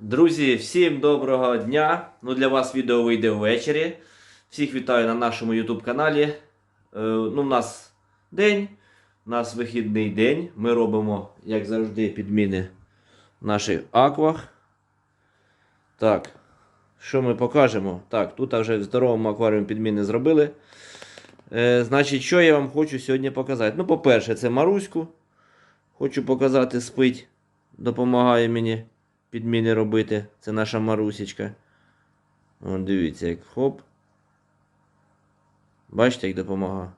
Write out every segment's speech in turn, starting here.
Друзі, всім доброго дня! Ну, для вас відео вийде ввечері. Всіх вітаю на нашому YouTube каналі. Е, ну, у нас день, у нас вихідний день. Ми робимо, як завжди, підміни в наших аквах. Так, що ми покажемо? Так, тут вже в здоровому акваріумі підміни зробили. Е, значить, що я вам хочу сьогодні показати? Ну, по-перше, це Маруську. Хочу показати, спить, допомагає мені підміни робити. Це наша Марусечка. О, дивіться, як хоп. Бачите, як допомагає.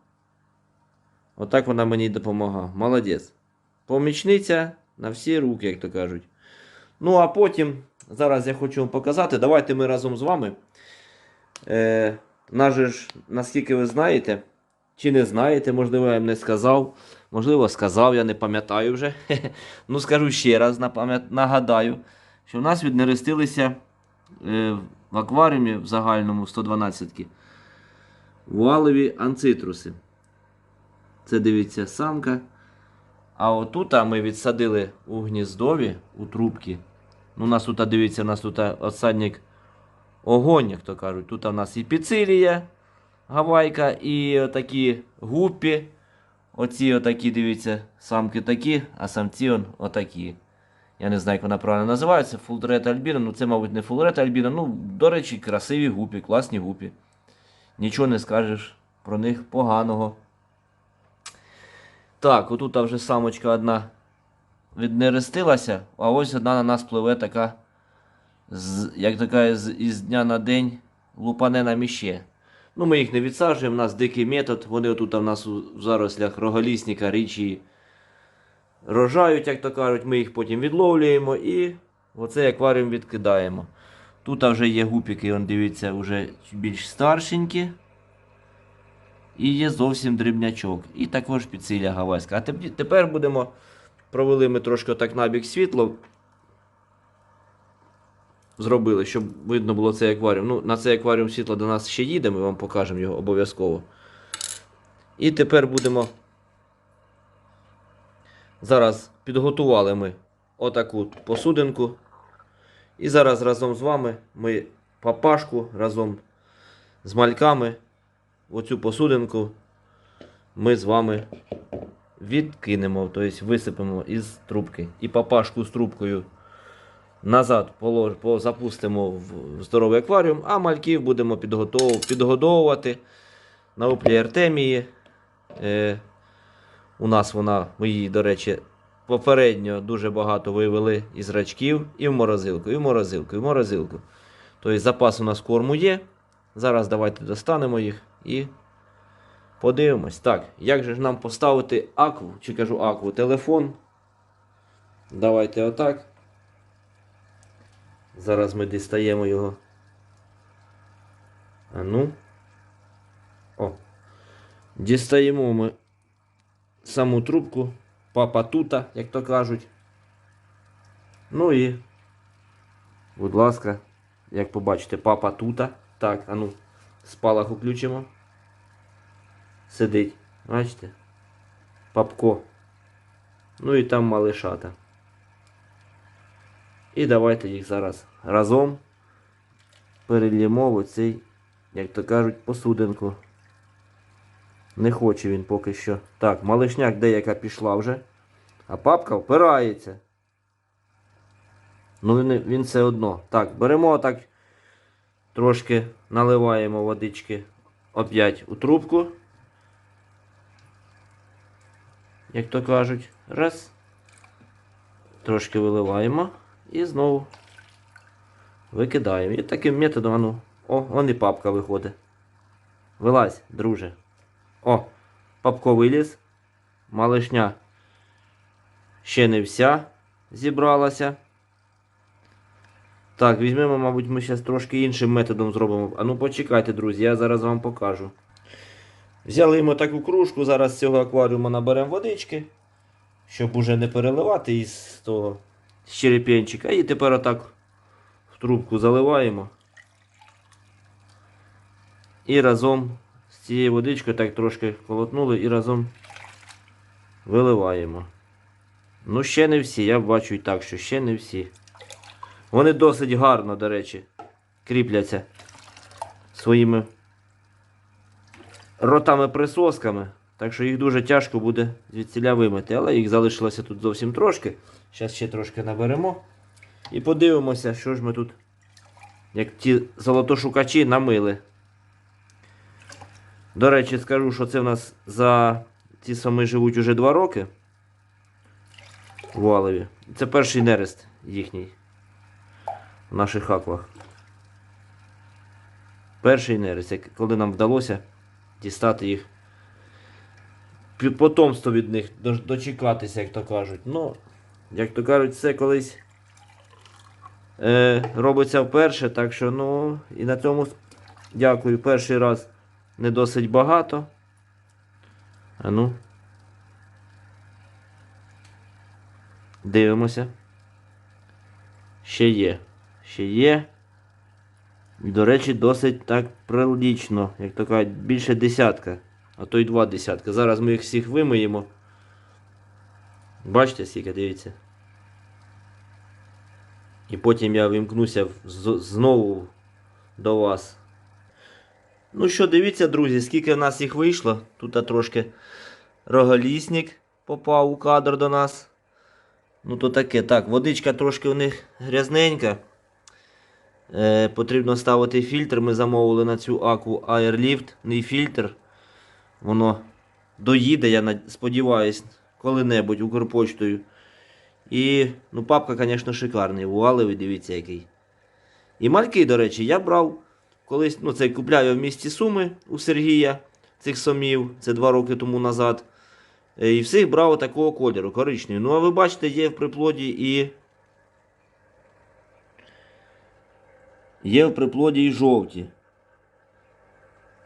Отак вона мені й допомагає. Молодець. Помічниця на всі руки, як то кажуть. Ну, а потім, зараз я хочу вам показати. Давайте ми разом з вами. Е, наш ж, наскільки ви знаєте, чи не знаєте, можливо, я вам не сказав. Можливо, сказав, я не пам'ятаю вже. ну, скажу ще раз, нагадаю, що в нас віднерестилися е, в акваріумі в загальному 112 вуалові анцитруси. Це дивіться самка. А отут ми відсадили у гніздові, у трубки. Ну, у нас тут, дивіться, у нас тут осадник огонь, як то кажуть. Тут у нас і піцилія, гавайка, і такі гуппі. Оці отакі, дивіться, самки такі, а самці он отакі. Я не знаю, як вона правильно називається. Фулдрет Альбіна. Ну це, мабуть, не Фулдрет Альбіна. Ну, до речі, красиві гупі, класні гупі. Нічого не скажеш про них поганого. Так, отут вже самочка одна віднерестилася, а ось одна на нас пливе така, з, як така з, із дня на день лупане на міще. Ну, ми їх не відсаджуємо, у нас дикий метод. Вони отут в нас у зарослях роголісника, річі рожають, як то кажуть, ми їх потім відловлюємо і оцей акваріум відкидаємо. Тут вже є гупіки, он дивіться, вже більш старшенькі. І є зовсім дрібнячок. І також підсилля гавайська. А тепер будемо. Провели ми трошки так набік світло. Зробили, щоб видно було цей акваріум. Ну, на цей акваріум світло до нас ще їде, ми вам покажемо його обов'язково. І тепер будемо. Зараз підготували ми отаку посудинку. І зараз разом з вами ми папашку разом з мальками оцю посудинку ми з вами відкинемо, тобто висипемо із трубки. І папашку з трубкою назад запустимо в здоровий акваріум, а мальків будемо підгодовувати на оплі Артемії. Е, у нас вона, ми її, до речі, попередньо дуже багато вивели із рачків і в морозилку, і в морозилку, і в морозилку. Тобто запас у нас корму є. Зараз давайте достанемо їх і подивимось. Так, як же ж нам поставити акву, чи кажу акву, телефон. Давайте отак. Зараз ми дістаємо його. А ну. О. Дістаємо ми саму трубку. Папа тута, як то кажуть. Ну і, будь ласка, як побачите, папа тута. Так, а ну, спалах включимо. Сидить. Бачите? Папко. Ну і там малишата. І давайте їх зараз разом перельємо в оцей, як то кажуть, посудинку. Не хоче він поки що. Так, малишняк деяка пішла вже. А папка впирається. Ну він, він все одно. Так, беремо так. Трошки наливаємо водички опять у трубку. Як то кажуть. Раз. Трошки виливаємо. І знову викидаємо. І таким методом, ну. О, вон і папка виходить. Вилазь, друже. О, папко виліз. Малишня ще не вся зібралася. Так, візьмемо, мабуть, ми зараз трошки іншим методом зробимо. А ну почекайте, друзі, я зараз вам покажу. Взяли ми таку кружку, зараз з цього акваріуму наберемо водички, щоб уже не переливати із того з. І тепер отак в трубку заливаємо. І разом цією водичкою так трошки колотнули і разом виливаємо. Ну, ще не всі. Я бачу і так, що ще не всі. Вони досить гарно, до речі, кріпляться своїми ротами-присосками. Так що їх дуже тяжко буде звідсіля вимити. Але їх залишилося тут зовсім трошки. Зараз ще трошки наберемо. І подивимося, що ж ми тут, як ті золотошукачі, намили. До речі, скажу, що це в нас за ці сами живуть уже 2 роки. В Валові. Це перший нерест їхній. В наших аквах. Перший нерест, коли нам вдалося дістати їх. Потомство від них дочекатися, як то кажуть. Ну, як то кажуть, все колись е, робиться вперше, так що, ну, і на цьому дякую. Перший раз не досить багато. А ну. Дивимося. Ще є. Ще є. До речі, досить так прилічно, як кажуть, більше десятка, а то й два десятка. Зараз ми їх всіх вимиємо. Бачите, скільки, дивіться. І потім я вимкнуся знову до вас. Ну що, дивіться, друзі, скільки в нас їх вийшло. Тут трошки роголісник попав у кадр до нас. Ну то таке, так, водичка трошки у них грязненька. Е, потрібно ставити фільтр. Ми замовили на цю акву Airlift, не фільтр. Воно доїде, я сподіваюсь, коли-небудь Укрпочтою. І, ну, папка, звісно, шикарний. Вуалевий, дивіться який. І мальки, до речі, я брав колись, ну, це купляв в місті Суми у Сергія цих сомів, це два роки тому назад. Е, І всіх брав такого кольору, коричневий. Ну, а ви бачите, є в приплоді і. Є в приплоді і жовті.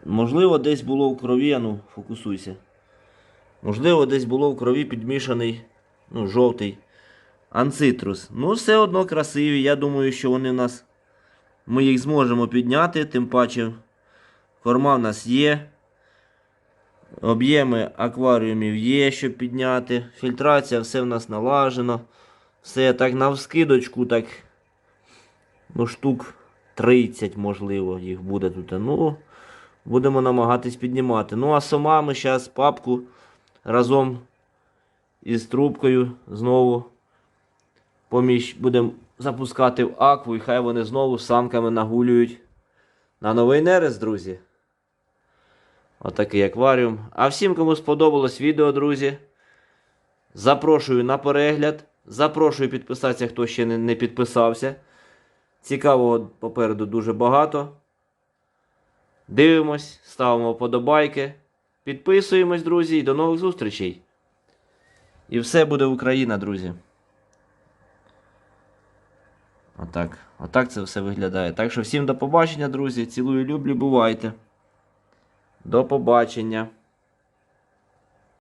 Можливо, десь було в крові, ну, фокусуйся. Можливо, десь було в крові підмішаний, ну, жовтий анцитрус. Ну, все одно красиві. Я думаю, що вони в нас. Ми їх зможемо підняти, тим паче корма в нас є. Об'єми акваріумів є, щоб підняти. Фільтрація, все в нас налажено. Все так навскидочку, так. Ну, штук 30, можливо, їх буде тут. Ну, будемо намагатись піднімати. Ну, а сама ми зараз папку разом із трубкою знову поміж будемо запускати в акву, і хай вони знову самками нагулюють на новий нерест, друзі. Отакий акваріум. А всім, кому сподобалось відео, друзі, запрошую на перегляд. Запрошую підписатися, хто ще не, підписався. Цікавого попереду дуже багато. Дивимось, ставимо вподобайки. Підписуємось, друзі, і до нових зустрічей. І все буде Україна, друзі. Отак. Отак це все виглядає. Так що всім до побачення, друзі. Цілую, люблю, бувайте. До побачення.